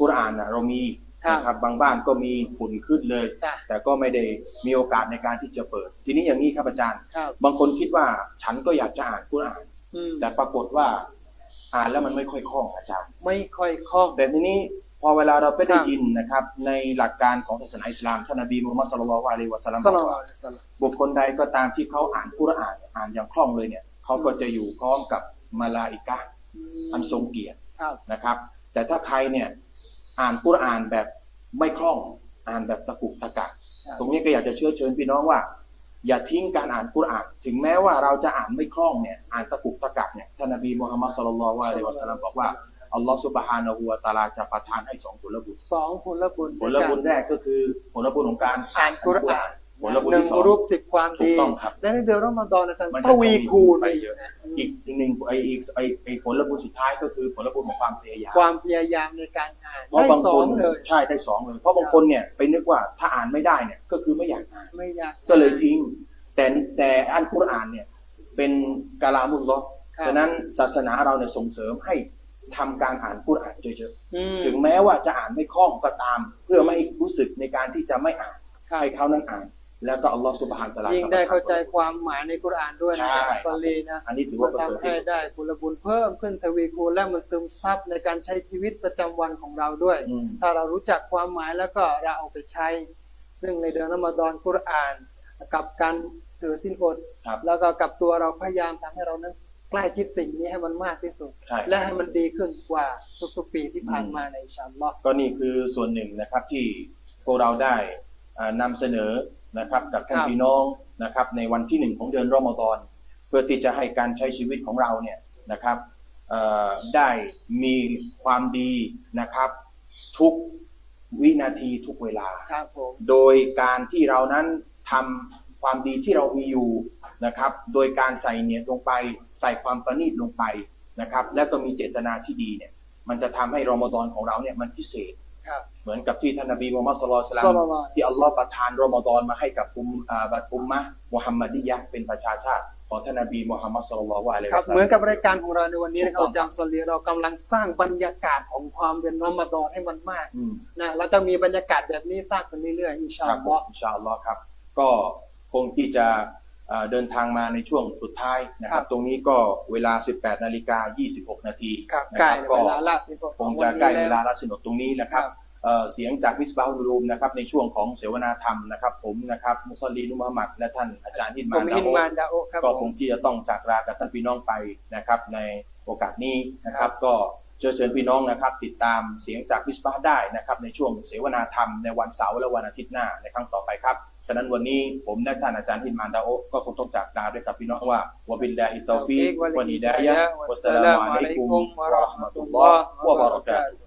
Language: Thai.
กุรอานนะเรามีครับนะครับบางบ้านก็มีฝุ่นขึ้นเลยจ้ะแต่ก็ไม่ได้มีโอกาสในการที่จะเปิด ทีนี้อย่างนี้ครับอาจารย์ครับบางคนคิดว่าฉันก็อยากจะอ่านกุรอานอืมแต่ปรากฏว่าอ่านแล้วมันไม่ค่อยคล่องอาจารย์ ไม่ค่อยคล่อง แต่ทีนี้พอเวลาเราไปได้ครับยินนะครับ ในหลักการของศาสนาอิสลามท่านนบีมุฮัมมัดศ็อลลัลลอฮุอะลัยฮิวะซัลลัมสบลาอกมว่าอะลัยฮิวะซัลลัมบุคคลใดก็ตามที่เขาอ่านกุรอานอ่านอย่างคล่องเลยเนี่ยเขาก็จะอยู่พร้อมกับมาลาอิกะห์อันทรงเกียรติครับนะครับ แต่ถ้าใครเนี่ย อ่านกุรอานแบบไม่คล่องอ่านแบบตะกุกตะกักครับตรงนี้ก็อยากจะเชื้อเชิญพี่น้องว่า อย่าทิ้งการอ่านกุรอาน ถึงแม้ว่าเราจะอ่านไม่คล่องเนี่ยอ่านตะกุกตะกักเนี่ยท่านนบีมุฮัมมัดศ็อลลัลลอฮุอะลัยฮิวะซัลลัมบอกว่าอัลลอฮฺซุบฮานะฮูวะตะอาลาจะประทานให้สองผลบุญสองผลบุญผลบุญแรกก็คือผลบุญของการอ่านกุรอาน ผลบุญหนึ่งที่สองรูปสิบความถูดีกต้องครับ และในเดือนรอมฎอนอาจารย์มันทจะวีคูณไปเยอะนะอีกอีกหนึ่งไออีกไอไอผลบุญสุดท้ายก็คือผลบุญของความพยายาม ความพยายามในการอ่านเพราะได้บางสอคงนเลยใช่ได้สองเลย เพราะบางคนเนี่ยไปนึกว่าถ้าอ่านไม่ได้เนี่ยก็คือไม่อยากอ่าน ไม่อยาก ก็เลยทิ้ง แต่แต่อันกุรอานเนี่ยเป็นกาลามุลลอฮ์ครับ ฉะนั้นศาสนาเราเนี่ยส่งเสริมให้ทำการอ่านกุรอานเยอะอืม ๆถึงแม้ว่าจะอ่านไม่คล่องก็ตาม เพื่อไม่ให้รู้สึกในการที่จะไม่อ่านครับ ให้เขานั้นอ่าน แล้วก็อัลลอฮฺสุบฮานตะอาลายิ่งได้เข้าใจความหมายในกุรอานด้วยใช่นะซอลีนะอันนี้ถือว่าประเสริฐทำที่ให้สุดได้ผลบุญเพิ่มขึ้นทวีคูณและมันซึมซับในการใช้ชีวิตประจำวันของเราด้วยอืมถ้าเรารู้จักความหมายแล้วก็เราเอาไปใช้ ซึ่งในเดือนรอมฎอนกุรอาน กับการถือสินอดครับแล้วก็กับตัวเราพยายามทำให้เรานั้นใกล้ชิดสิ่งนี้ให้มันมากที่สุดใช่และให้มันดีขึ้นกว่าทุกๆปีที่ผ่านมาในอินชาอัลลอฮ์ก็นี่คือส่วนหนึ่งนะครับที่พวกเราได้อ่านำเสนอ นะครับกับท่านครับพี่น้องนะครับในวันที่หนึ่งของเดือนรอมฎอนเพื่อที่จะให้การใช้ชีวิตของเราเนี่ยนะครับเอ่อได้มีความดีนะครับ ทุกวินาทีทุกเวลาครับผมโดยการที่เรานั้นทำความดีที่เรามีอยู่นะครับ โดยการใส่เนียดลงไป ใส่ความประณีตลงไปนะครับ แล้วก็มีเจตนาที่ดีเนี่ยมันจะทำให้รอมฎอนของเราเนี่ยมันพิเศษครับ เหมือนกับที่ท่านนบีมุฮัมมัดสุลลัลลอฮุอะลัยฮิศ็อวะลซัลัลลลัมลอฮุที่อัลลอฮ์ประทานรอมฎอนมาให้กับอุมอ่าบัตอุมมะห์มุฮัมมัดียะห์เป็นประชาชาติของท่านนบีมุฮัมมัดสุลลัลลอฮุอะลัยฮิครับวะซัลเหมืลัอนมกับรายการของเราในวันนี้นะครับถูกต้องอาจารย์ซอลีเรากำลังสร้างบรรยากาศของความเป็นรอมฎอนให้มันมากอืมนะเราจะมีบรรยากาศแบบนี้สร้างขึ้นเรื่อยๆอินชาครัอับลผลอมฮ์อินชาอัลลอฮ์ครับก็คงที่จะเอ่อเดินทางมาในช่วงสุดท้ายนะครับ ตรงนี้ก็เวลา 18 นาฬิกา 26 นาทีครับนะใกล้ก็เวลาละสิบหกคงจะใกล้นเวนี้ลาแวละสนุกตรงนี้นะครับครับ เอ่อเสียงจากมิสบาฮุลรูมนะครับในช่วงของเสวนาธรรมนะครับ ผมนะครับมุสลีนุมะหมัดและท่านอาจารย์ฮินผมามนดาฮินโอมานดาโอครับก็ผคมงที่จะต้องจากลากับท่านพี่น้องไปนะครับ ในโอกาสนี้นะครับ ก็เชิญเชิญพี่น้องนะครับ ติดตามเสียงจากมิสบาฮ์ได้นะครับ ในช่วงเสวนาธรรมในวันเสาร์และวันอาทิตย์หน้าในครั้งต่อไปครับฉะนั้นวันนี้ผมและท่านอาจารย์ฮินมานดาโอก็คงต้องจากลาด้วยกับพี่น้องว่าวะบิลลาฮิตตอฟิกวะนิดายะฮ์วัสสลามุอะลัยกุมวะเราะห์มะตุลลอฮ์วะบะเราะกาตุฮ์